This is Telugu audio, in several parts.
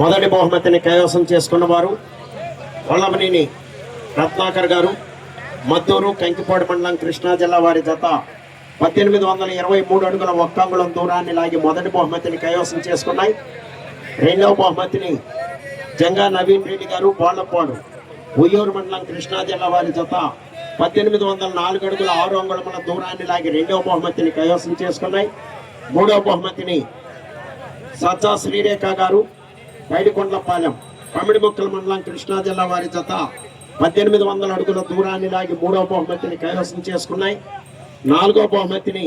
మొదటి బహుమతిని కైవసం చేసుకున్న వారు వల్లమనేని రత్నాకర్ గారు మద్దూరు కంకిపాడు మండలం కృష్ణా జిల్లా వారి జత పద్దెనిమిది వందల ఇరవై మూడు అడుగుల ఒక్కంగుళం దూరాన్ని లాగి మొదటి బహుమతిని కైవసం చేసుకున్నాయి. రెండవ బహుమతిని జంగా నవీన్ రెడ్డి గారు బాళ్ళపాడు ఉయ్యూరు మండలం కృష్ణా జిల్లా వారి జత పద్దెనిమిది వందల నాలుగు అడుగుల ఆరు అంగుళముల దూరాన్ని లాగి రెండవ బహుమతిని కైవసం చేసుకున్నాయి. మూడవ బహుమతిని సజ్జా శ్రీరేఖ గారు బయటకొండ్లపాలెం పమిడి మొక్కల మండలం కృష్ణా జిల్లా వారి జత పద్దెనిమిది వందల అడుగుల దూరాన్ని లాగి మూడవ బహుమతిని కైవసం చేసుకున్నాయి. నాలుగో బహుమతిని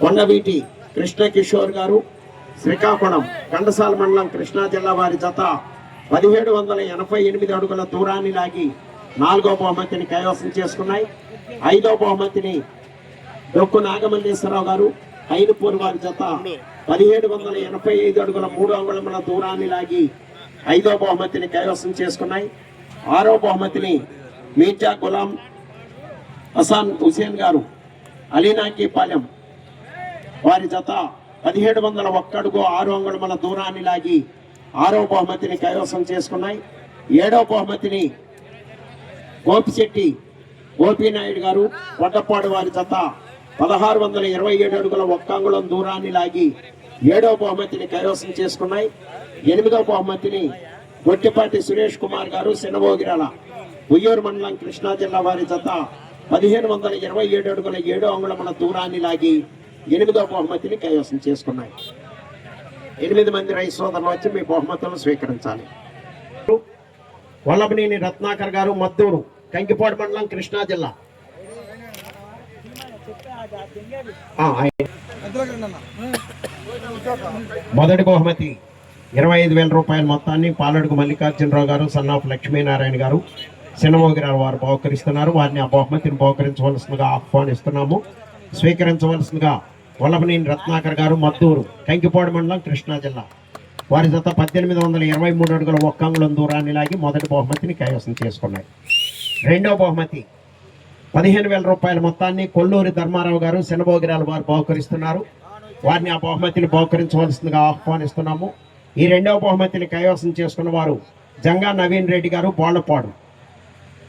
కొండవీటి కృష్ణ కిషోర్ గారు శ్రీకాకుళం కండసాల మండలం కృష్ణా జిల్లా వారి జత పదిహేడు వందల ఎనభై ఎనిమిది అడుగుల దూరాన్ని లాగి నాలుగో బహుమతిని కైవసం చేసుకున్నాయి. ఐదో బహుమతిని డొక్కు నాగమల్లేశ్వరరావు గారు ఐదుపూర్ వారి జత పదిహేడు వందల ఎనభై ఐదు అడుగుల మూడు అంగుళముల దూరాన్ని లాగి ఐదో బహుమతిని కైవసం చేసుకున్నాయి. ఆరో బహుమతిని మీర్జా గులాం హసాన్ హుసేన్ గారు అలీనాకీపాలెం వారి జత పదిహేడు వందల ఒక్కడుగు ఆరు అంగుళముల దూరాన్ని లాగి ఆరో బహుమతిని కైవసం చేసుకున్నాయి. ఏడో బహుమతిని గోపిశెట్టి గోపీనాయుడు గారు వడ్డపాడు వారి జత పదహారు వందల ఇరవై ఏడు అడుగుల ఒక్క అంగుళం దూరాన్ని లాగి ఏడో బహుమతిని కైవసం చేసుకున్నాయి. ఎనిమిదో బహుమతిని గొట్టిపాటి సురేష్ కుమార్ గారు శనభోగిరాల ఉయ్యూరు మండలం కృష్ణా జిల్లా వారి జత పదిహేను వందల ఇరవై ఏడు అడుగుల ఏడో అంగుళముల దూరాన్ని లాగి ఎనిమిదో బహుమతిని కైవసం చేసుకున్నాయి. ఎనిమిది మంది రైతు సోదరులు వచ్చి మీ బహుమతులను స్వీకరించాలి. వల్లభనేని రత్నాకర్ గారు మద్దూరు కంకిపాడు మండలం కృష్ణా జిల్లా. మొదటి బహుమతి ఇరవై ఐదు వేల రూపాయల మొత్తాన్ని పాలడుగు మల్లికార్జునరావు గారు సన్ ఆఫ్ లక్ష్మీనారాయణ గారు చిన్నమోగిరావు వారు బహుకరిస్తున్నారు. వారిని ఆ బహుమతిని బహుకరించవలసిందిగా ఆహ్వానిస్తున్నాము. స్వీకరించవలసిందిగా వల్లభనేని రత్నాకర్ గారు మద్దూరు కంకిపాడు మండలం కృష్ణా జిల్లా. వారి జత పద్దెనిమిది వందల ఇరవై మూడు అడుగుల ఒక్కంగుళం దూరాన్ని లాగి మొదటి బహుమతిని కైవసం చేసుకున్నాయి. రెండవ బహుమతి పదిహేను వేల రూపాయల మొత్తాన్ని కొల్లూరి ధర్మారావు గారు శనభోగిరాల వారు బహుకరిస్తున్నారు. వారిని ఆ బహుమతిని బహుకరించవలసిందిగా ఆహ్వానిస్తున్నాము. ఈ రెండవ బహుమతిని కైవసం చేసుకున్న వారు జంగా నవీన్ రెడ్డి గారు బోళ్ళపాడు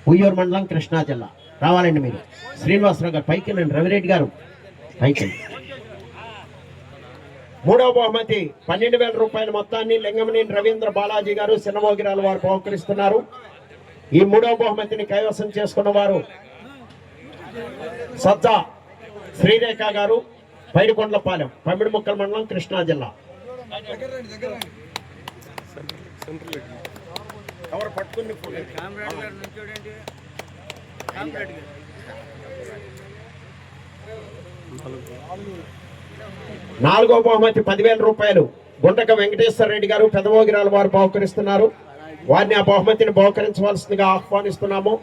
ఉయ్యూరు మండలం కృష్ణా జిల్లా. రావాలండి మీరు. శ్రీనివాసరావు గారు పైకి వెళ్ళండి. రవిరెడ్డి గారు పైకి మూడవ బహుమతి పన్నెండు వేల రూపాయల మొత్తాన్ని లింగమనేని రవీంద్ర బాలాజీ గారు సినమోగిరాల వారు బహుకరిస్తున్నారు. ఈ మూడవ బహుమతిని కైవసం చేసుకున్న వారు సజ్జా శ్రీరేఖ గారు పైడికొండలపాలెం పమ్మిడి ముక్కల మండలం కృష్ణా జిల్లా. నాలుగో బహుమతి పదివేల రూపాయలు. గుంటక వెంకటేశ్వర రెడ్డి గారు పెదమోగిరాల వారు బహుకరిస్తున్నారు. వారిని ఆ బహుమతిని బహుకరించవలసిందిగా ఆహ్వానిస్తున్నాము.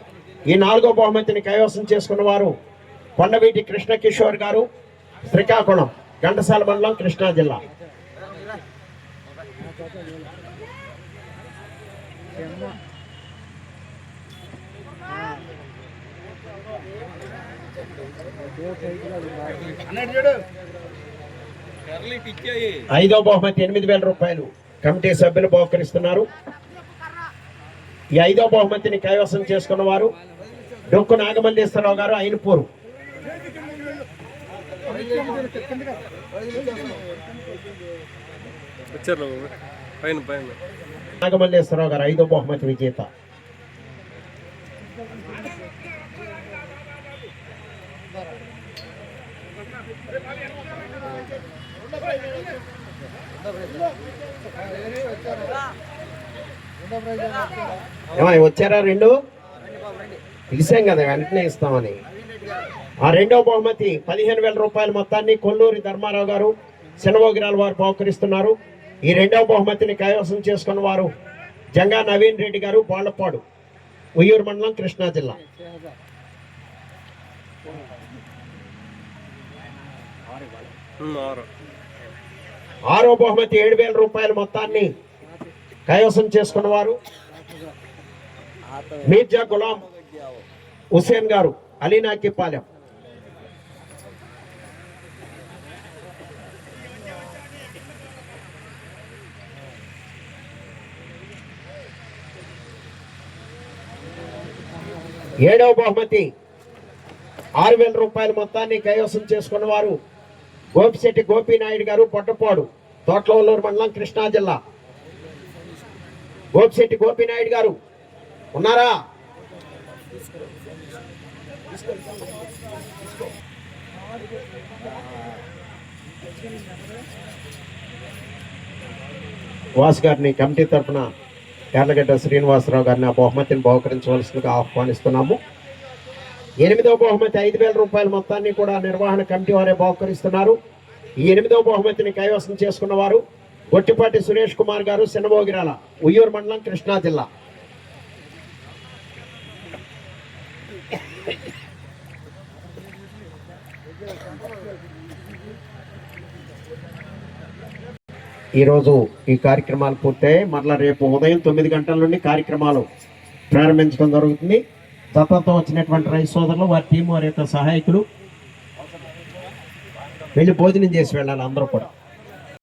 ఈ నాలుగో బహుమతిని కైవసం చేసుకున్న వారు కొండవీటి కృష్ణ కిషోర్ గారు శ్రీకాకుళం ఘంటసాల మండలం కృష్ణా జిల్లా. ఐదో బహుమతి ఎనిమిది వేల రూపాయలు. కమిటీ సభ్యులు బహుకరిస్తున్నారు. ఈ ఐదో బహుమతిని కైవసం చేసుకున్న వారు డొక్కు నాగమల్లేశ్వరరావు గారు అయినపూరు. నాగమల్లేశ్వరరావు గారు ఐదో బహుమతి విజేత. ఏమయ్య, వచ్చారా రెండు? పిలిచాం కదా వెంటనే ఇస్తామని. ఆ రెండవ బహుమతి పదిహేను వేల రూపాయల మొత్తాన్ని కొల్లూరి ధర్మారావు గారు శనభోగిరాల వారు బహుకరిస్తున్నారు. ఈ రెండవ బహుమతిని కైవసం చేసుకున్న వారు జంగా నవీన్ రెడ్డి గారు బాళ్ళపాడు ఉయ్యూరు మండలం కృష్ణా జిల్లా. ఆరో బహుమతి ఏడు వేల రూపాయల మొత్తాన్ని కైవసం చేసుకున్నవారు మీర్జా గులాం హుసేన్ గారు అలీనాకిపాలెం ఏడవ బహుమతి ఆరు వేల రూపాయల మొత్తాన్ని కైవసం చేసుకున్న వారు గోపిశెట్టి గోపీనాయుడు గారు పొట్టపాడు తోట్లవల్లూరు మండలం కృష్ణా జిల్లా. గోపిశెట్టి గోపినాయుడు గారు ఉన్నారా? వాస్ గారిని కమిటీ తరఫున యార్లగడ్డ శ్రీనివాసరావు గారిని ఆ బహుమతిని బహుకరించవలసిందిగా ఆహ్వానిస్తున్నాము. ఎనిమిదవ బహుమతి ఐదు వేల రూపాయల మొత్తాన్ని కూడా నిర్వహణ కమిటీ వారే బహుకరిస్తున్నారు. ఈ ఎనిమిదవ బహుమతిని కైవసం చేసుకున్న వారు గొట్టిపాటి సురేష్ కుమార్ గారు సినభోగిరాల ఉయ్యూరు మండలం కృష్ణా జిల్లా. ఈరోజు ఈ కార్యక్రమాలు పూర్తయి మరలా రేపు ఉదయం తొమ్మిది గంటల నుండి కార్యక్రమాలు ప్రారంభించడం జరుగుతుంది. దత్తతో వచ్చినటువంటి రైతు సోదరులు వారి టీం వారి యొక్క సహాయకులు. వెళ్ళి భోజనం చేసి వెళ్ళాలి అందరూ కూడా.